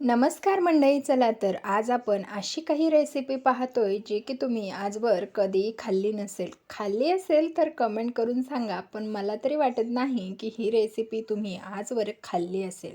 नमस्कार मंडळी चला तर आज आपण अशी काही रेसिपी पाहतोय जी की तुम्ही आजवर कधी खाल्ली नसेल. खाल्ली असेल तर कमेंट करून सांगा पण मला तरी वाटत नाही की ही रेसिपी तुम्ही आजवर खाल्ली असेल.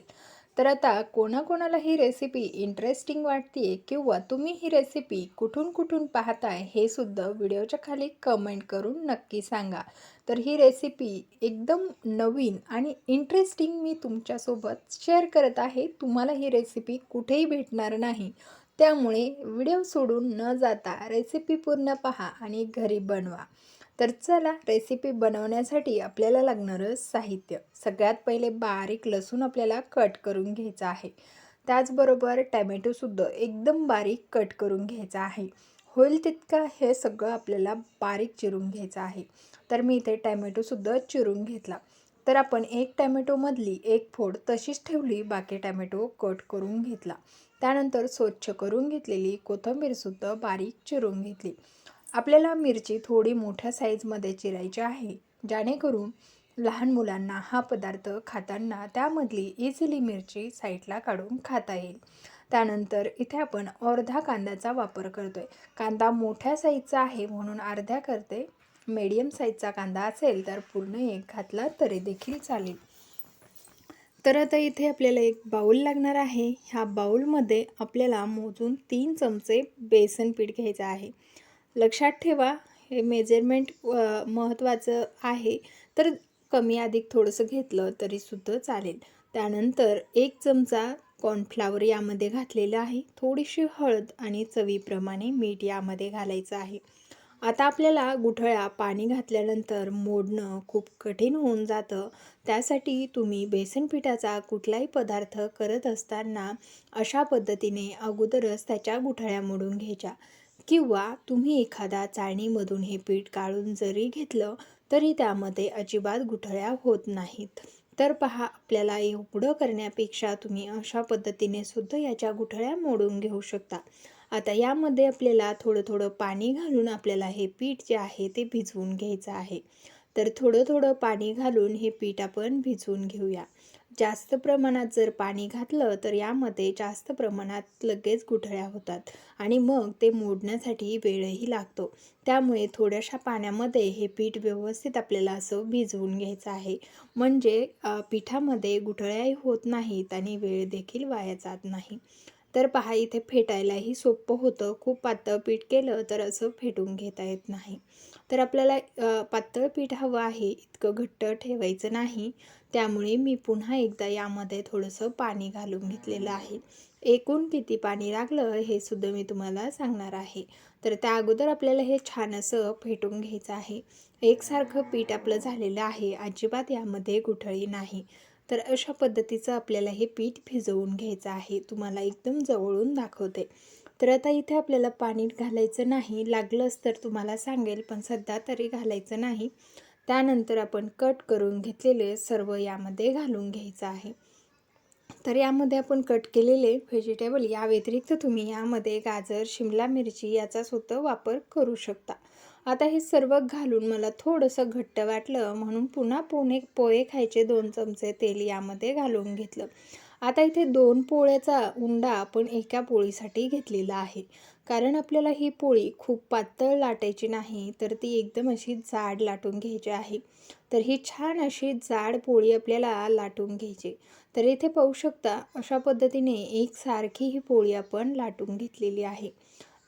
तर आता कोणाकोणाला ही रेसिपी इंटरेस्टिंग वाटते किंवा तुम्ही ही रेसिपी कुठून कुठून पाहताय हे सुद्धा व्हिडिओच्या खाली कमेंट करून नक्की सांगा. तर ही रेसिपी एकदम नवीन आणि इंटरेस्टिंग मी तुमच्यासोबत शेअर करत आहे. तुम्हाला ही रेसिपी कुठेही भेटणार नाही. त्यामुळे व्हिडिओ सोडून न जाता रेसिपी पूर्ण पहा आणि घरी बनवा. तर चला रेसिपी बनवण्यासाठी आपल्याला लागणारं साहित्य. सगळ्यात पहिले बारीक लसूण आपल्याला कट करून घ्यायचं आहे. त्याचबरोबर टॅमॅटोसुद्धा एकदम बारीक कट करून घ्यायचा आहे. होईल तितका हे सगळं आपल्याला बारीक चिरून घ्यायचं आहे. तर मी इथे टॅमॅटोसुद्धा चिरून घेतला. तर आपण एक टॅमॅटोमधली एक फोड तशीच ठेवली बाकी टॅमॅटो कट करून घेतला. त्यानंतर स्वच्छ करून घेतलेली कोथिंबीरसुद्धा बारीक चिरून घेतली. आपल्याला मिरची थोडी मोठ्या साईजमध्ये चिरायची आहे. जेणेकरून लहान मुलांना हा पदार्थ खाताना त्यामधली इझिली मिरची साईडला काढून खाता येईल. त्यानंतर इथे आपण अर्धा कांद्याचा वापर करतो आहे कांदा मोठ्या साईजचा आहे म्हणून अर्ध्या करते. मीडियम साईजचा कांदा असेल तर पूर्ण एक घातला तरी देखील चालेल. तर आता इथे आपल्याला एक बाऊल लागणार आहे. ह्या बाऊलमध्ये आपल्याला मोजून तीन चमचे बेसन पीठ घ्यायचं आहे. लक्षात ठेवा हे मेजरमेंट महत्त्वाचं आहे. तर कमी अधिक थोडंसं घेतलं तरीसुद्धा चालेल. त्यानंतर एक चमचा कॉर्नफ्लावर यामध्ये घातलेलं आहे. थोडीशी हळद आणि चवीप्रमाणे मीठ यामध्ये घालायचं आहे. आता आपल्याला गुठळ्या पाणी घातल्यानंतर मोडणं खूप कठीण होऊन जातं. त्यासाठी तुम्ही बेसन पिठाचा कुठलाही पदार्थ करत असताना अशा पद्धतीने अगोदरच त्याच्या गुठळ्या मोडून घ्यायच्या. किंवा तुम्ही एखादा चाळणीमधून हे पीठ काढून जरी घेतलं तरी त्यामध्ये अजिबात गुठळ्या होत नाहीत. तर पहा आपल्याला एवढं करण्यापेक्षा तुम्ही अशा पद्धतीने सुद्धा याच्या गुठळ्या मोडून घेऊ शकता. आता यामध्ये आपल्याला थोडं थोडं पाणी घालून आपल्याला हे पीठ जे आहे ते भिजवून घ्यायचं आहे. तर थोडं थोडं पाणी घालून हे पीठ आपण भिजवून घेऊया. जास्त प्रमाणात जर पाणी घातलं तर यामध्ये जास्त प्रमाणात लगेच गुठळ्या होतात आणि मग ते मोडण्यासाठी वेळही लागतो. त्यामुळे थोड्याशा पाण्यामध्ये हे पीठ व्यवस्थित आपल्याला असं भिजवून घ्यायचं आहे. म्हणजे पिठामध्ये गुठळ्याही होत नाहीत आणि वेळ देखील वाया जात नाही. तर पहा इथे फेटायलाही सोपं होतं. खूप पातळ पीठ केलं तर असं फेटून घेता येत नाही. तर आपल्याला पातळ पीठ हवं आहे इतकं घट्ट ठेवायचं नाही. त्यामुळे मी पुन्हा एकदा यामध्ये थोडंसं पाणी घालून घेतलेलं आहे. एकूण किती पाणी लागलं हे सुद्धा मी तुम्हाला सांगणार आहे. तर त्या अगोदर आपल्याला हे छान असं फेटून घ्यायचं आहे. एकसारखं पीठ आपलं झालेलं आहे. अजिबात यामध्ये गुठळी नाही. तर अशा पद्धतीचं आपल्याला हे पीठ भिजवून घ्यायचं आहे. तुम्हाला एकदम जवळून दाखवते. तर आता इथे आपल्याला पाणी घालायचं नाही. लागलंच तर तुम्हाला सांगेल पण सध्या तरी घालायचं नाही. त्यानंतर आपण कट करून घेतलेले सर्व यामध्ये घालून घ्यायचं आहे. तर यामध्ये आपण कट केलेले व्हेजिटेबल या व्यतिरिक्त तुम्ही यामध्ये गाजर शिमला मिरची याचा सुद्धा वापर करू शकता. आता हे सर्व घालून मला थोडंसं घट्ट वाटलं म्हणून पुन्हा पोणे पोहे खायचे दोन चमचे तेल यामध्ये घालून घेतलं. आता इथे दोन पोळ्याचा उंडा आपण एका पोळीसाठी घेतलेला आहे. कारण आपल्याला ही पोळी खूप पातळ लाटायची नाही तर ती एकदम अशी जाड लाटून घ्यायची आहे. तर ही छान अशी जाड पोळी आपल्याला लाटून घ्यायची. तर इथे पाहू शकता अशा पद्धतीने एकसारखी ही पोळी आपण लाटून घेतलेली आहे.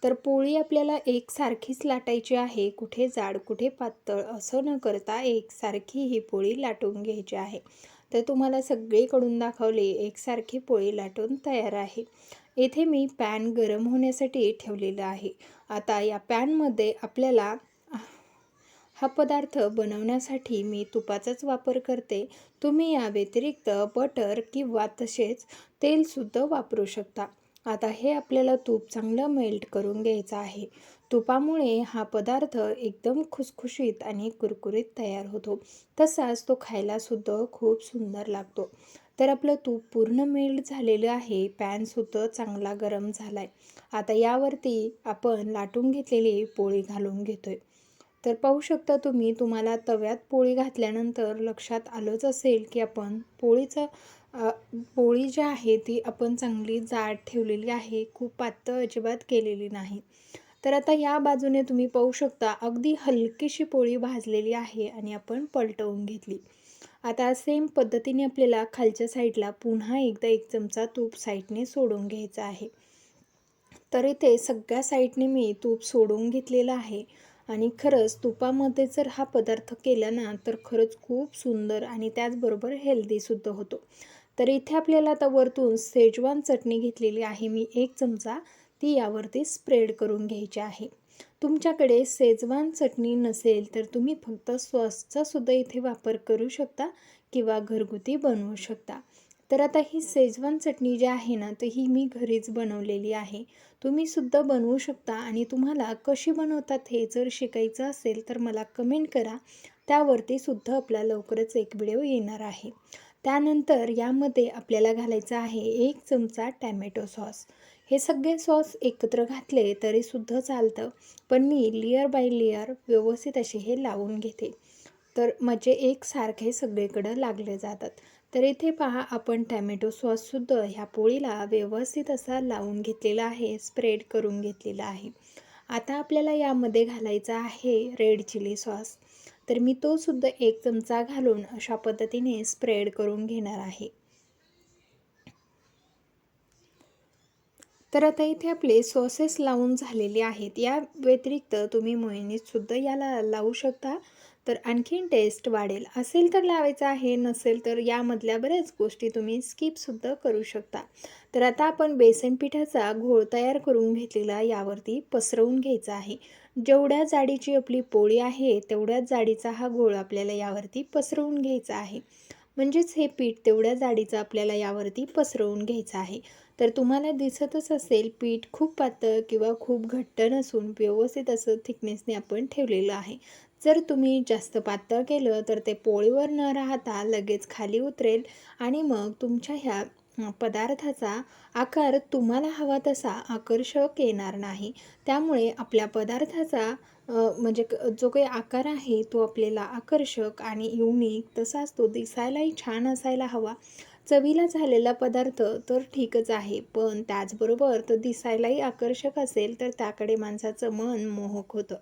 तर पोळी आपल्याला एकसारखीच लाटायची आहे. कुठे जाड कुठे पातळ असं न करता एकसारखी ही पोळी लाटून घ्यायची आहे. तर तुम्हाला सगळीकडून दाखवली एकसारखी पोळी लाटून तयार आहे. येथे मी पॅन गरम होण्यासाठी ठेवलेलं आहे. आता या पॅनमध्ये आपल्याला हा पदार्थ बनवण्यासाठी मी तुपाचाच वापर करते. तुम्ही या व्यतिरिक्त बटर किंवा तसेच तेलसुद्धा वापरू शकता. आता हे आपल्याला तूप चांगलं मेल्ट करून घ्यायचं आहे. तुपामुळे हा पदार्थ एकदम खुसखुशीत आणि कुरकुरीत तयार होतो. तसाच तो खायलासुद्धा खूप सुंदर लागतो. तर आपलं तूप पूर्ण मेल्ट झालेलं आहे. पॅनसुद्धा चांगला गरम झाला आहे आता यावरती आपण लाटून घेतलेली पोळी घालून घेतो आहे तर पाहू शकता तुम्ही तुम्हाला तव्यात पोळी घातल्यानंतर लक्षात आलंच असेल की आपण पोळीचं पोळी जी आहे ती आपण चांगली जाड ठेवलेली आहे खूप पातळ अजिबात केलेली नाही. तर आता या बाजूने तुम्ही पाहू शकता अगदी हलकीशी पोळी भाजलेली आहे आणि आपण पलटवून घेतली. आता सेम पद्धतीने आपल्याला खालच्या साईडला पुन्हा एकदा एक चमचा तूप साईडने सोडून घ्यायचं आहे. तर इथे सगळ्या साईडने मी तूप सोडून घेतलेलं आहे. आणि खरंच तुपामध्ये जर हा पदार्थ केला ना तर खरंच खूप सुंदर आणि त्याचबरोबर हेल्दीसुद्धा होतो. तर इथे आपल्याला आता वरतून सेजवान चटणी घेतलेली आहे. मी एक चमचा ती यावरती स्प्रेड करून घ्यायची आहे. तुमच्याकडे सेजवान चटणी नसेल तर तुम्ही फक्त सॉसचासुद्धा इथे वापर करू शकता किंवा घरगुती बनवू शकता. तर आता ही सेजवान चटणी जी आहे ना तर ही मी घरीच बनवलेली आहे. तुम्ही सुद्धा बनवू शकता आणि तुम्हाला कशी बनवतात हे जर शिकायचं असेल तर मला कमेंट करा. त्यावरती सुद्धा आपला लवकरच एक व्हिडिओ येणार आहे. त्यानंतर यामध्ये आपल्याला घालायचं आहे एक चमचा टॅमॅटो सॉस. हे सगळे सॉस एकत्र घातले तरीसुद्धा चालतं पण मी लेअर बाय लेअर व्यवस्थित असे हे लावून घेते. तर म्हणजे एकसारखे सगळीकडं लागले जातात. तर इथे पहा आपण टॅमॅटो सॉससुद्धा ह्या पोळीला व्यवस्थित असा लावून घेतलेला आहे स्प्रेड करून घेतलेला आहे. आता आपल्याला यामध्ये घालायचा आहे रेड चिली सॉस. तर मी तो सुद्धा एक चमचा घालून अशा पद्धतीने स्प्रेड करून घेणार आहे. तर आता इथे आपले सॉसेस लावून झालेले आहेत. या व्यतिरिक्त तुम्ही मोहिनीतसुद्धा याला लावू शकता. तर आणखीन टेस्ट वाढेल. असेल तर लावायचं आहे नसेल तर यामधल्या बऱ्याच गोष्टी तुम्ही स्किपसुद्धा करू शकता. तर आता आपण बेसन पिठाचा घोळ तयार करून घेतलेला यावरती पसरवून घ्यायचा आहे. जेवढ्या जाडीची आपली पोळी आहे तेवढ्याच जाडीचा हा घोळ आपल्याला यावरती पसरवून घ्यायचा आहे. म्हणजेच हे पीठ तेवढ्या जाडीचं आपल्याला यावरती पसरवून घ्यायचं आहे. तर तुम्हाला दिसतच असेल पीठ खूप पातळ किंवा खूप घट्ट नसून व्यवस्थित असं थिकनेसने आपण ठेवलेलं आहे. जर तुम्ही जास्त पातळ केलं तर ते पोळीवर न राहता लगेच खाली उतरेल आणि मग तुमच्या ह्या पदार्थाचा आकार तुम्हाला हवा तसा आकर्षक येणार नाही. त्यामुळे आपल्या पदार्थाचा म्हणजे जो काही आकार आहे तो आपल्याला आकर्षक आणि युनिक तसाच तो दिसायलाही छान असायला हवा. चवीला झालेला पदार्थ तर ठीकच आहे पण त्याचबरोबर तो दिसायलाही आकर्षक असेल तर त्याकडे माणसाचं मन मोहक होतं.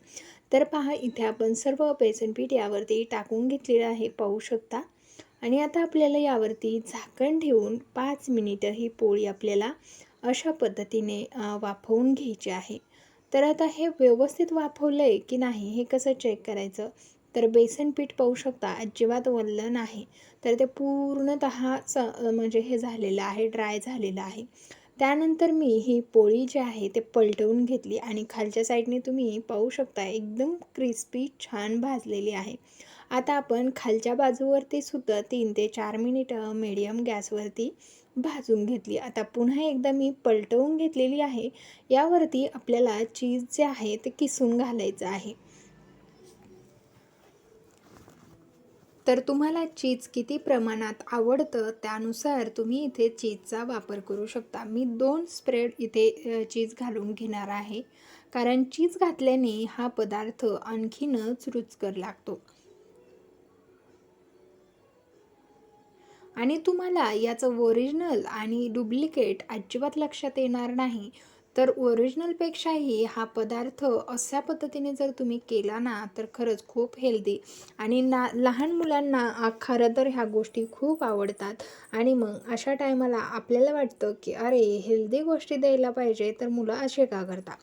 तर पहा इथे आपण सर्व बेसन पीठ यावरती टाकून घेतलेलं आहे पाहू शकता. आणि आता आपल्याला यावरती झाकण ठेवून पाच मिनिटं ही पोळी आपल्याला अशा पद्धतीने वाफवून घ्यायची आहे. तर आता हे व्यवस्थित वाफवलं आहे की नाही हे कसं चेक करायचं? तर बेसन पीठ पाहू शकता अजिबात वल्लं नाही. तर ते पूर्णत च म्हणजे हे झालेलं आहे ड्राय झालेलं आहे. त्यानंतर मी ही पोळी जी आहे ते पलटवून घेतली आणि खालच्या साईडने तुम्ही पाहू शकता एकदम क्रिस्पी छान भाजलेली आहे. आता आपण खालच्या बाजूवरती सुद्धा तीन ते चार मिनिटं मीडियम गॅसवरती भाजून घेतली. आता पुन्हा एकदा मी पलटवून घेतलेली आहे. यावरती आपल्याला चीज जे आहे ते किसून घालायचं आहे. तर तुम्हाला चीज किती प्रमाणात आवडतं त्यानुसार तुम्ही इथे चीजचा वापर करू शकता. मी दोन स्प्रेड इथे चीज घालून घेणार आहे. कारण चीज घातल्याने हा पदार्थ आणखीनच रुचकर लागतो. आणि तुम्हाला याचं ओरिजिनल आणि डुप्लिकेट अजिबात लक्षात येणार नाही. तर ओरिजिनलपेक्षाही हा पदार्थ अशा पद्धतीने जर तुम्ही केला ना तर खरंच खूप हेल्दी आणि ना लहान मुलांना खरं तर ह्या गोष्टी खूप आवडतात. आणि मग अशा टायमाला आपल्याला वाटतं की अरे हेल्दी गोष्टी द्यायला पाहिजे तर मुलं असे का करतात?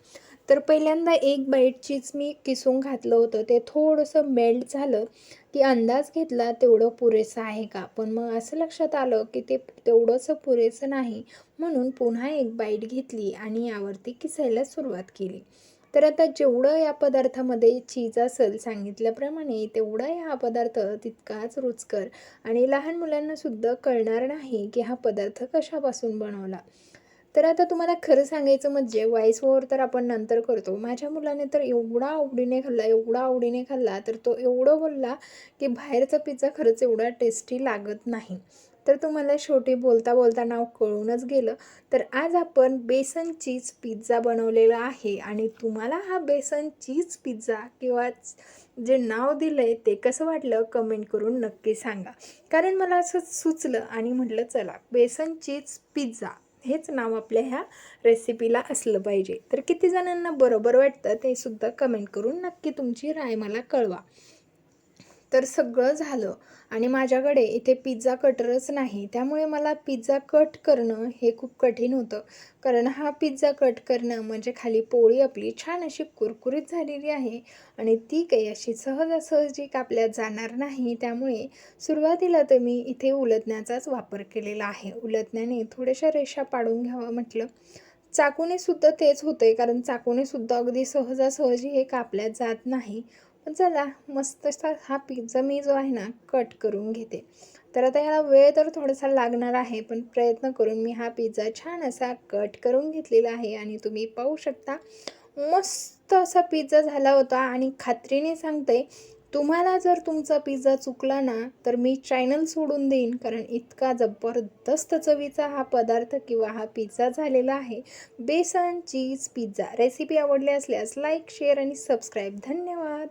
तर पहिल्यांदा एक बाईट चीज मी किसून घातलं होतं. ते थोडंसं मेल्ट झालं की अंदाज घेतला तेवढं पुरेसं आहे का? पण मग असं लक्षात आलं की ते तेवढंसं पुरेसं नाही म्हणून पुन्हा एक बाईट घेतली आणि यावरती किसायला सुरुवात केली. तर आता जेवढं या पदार्थामध्ये चीज असेल सांगितल्याप्रमाणे तेवढा हा पदार्थ तितकाच रुचकर आणि लहान मुलांनासुद्धा कळणार नाही की हा पदार्थ कशापासून बनवला. तर आता तुम्हाला खरं सांगायचं म्हणजे वॉईस ओवर तर आपण नंतर करतो. माझ्या मुलाने तर एवढा आवडीने खाल्ला एवढा आवडीने खाल्ला तर तो एवढं बोलला की बाहेरचा पिझ्झा खरंच एवढा टेस्टी लागत नाही. तर तुम्हाला शेवटी बोलता बोलता नाव कळूनच गेलं. तर आज आपण बेसन चीज पिझ्झा बनवलेला आहे आणि तुम्हाला हा बेसन चीज पिझ्झा किंवा जे नाव दिलं आहे ते कसं वाटलं कमेंट करून नक्की सांगा. कारण मला असं सुचलं आणि म्हटलं चला बेसन चीज पिझ्झा हेच नाव आपल्या ह्या रेसिपीला असलं पाहिजे. तर किती जणांना बरोबर वाटतं ते सुद्धा कमेंट करून नक्की तुमची राय मला कळवा. तर सगळं झालं. आणि माझ्याकडे इथे पिझ्झा कटरच नाही. त्यामुळे मला पिझ्झा कट करणं हे खूप कठीण होतं. कारण हा पिझ्झा कट करणं म्हणजे खाली पोळी आपली छान अशी कुरकुरीत झालेली आहे. आणि ती काही अशी सहजासहजी कापल्या जाणार नाही. त्यामुळे सुरुवातीला तर मी इथे उलटण्याचाच वापर केलेला आहे. उलटण्याने थोड्याशा रेषा पाडून घ्यावं म्हटलं. चाकूने सुद्धा तेच आहे कारण चाकूने सुद्धा अगदी सहजासहजी हे कापल्या जात नाही. चला मस्त असा हा पिझ्झा मी जो आहे ना कट करून घेते. तर आता ह्याला वेळ तर थोडासा लागणार आहे पण प्रयत्न करून मी हा पिझ्झा छान असा कट करून घेतलेला आहे आणि तुम्ही पाहू शकता मस्त असा पिझ्झा झाला होता. आणि खात्रीने सांगते तुम्हाला जर तुमचा पिझ्झा चुकला ना तर मी चॅनल सोडून देईन कारण इतका जबरदस्त चवीचा हा पदार्थ किंवा हा पिझ्झा झालेला आहे. बेसन चीज पिझ्झा रेसिपी आवडली असल्यास लाईक शेअर आणि सबस्क्राईब धन्यवाद!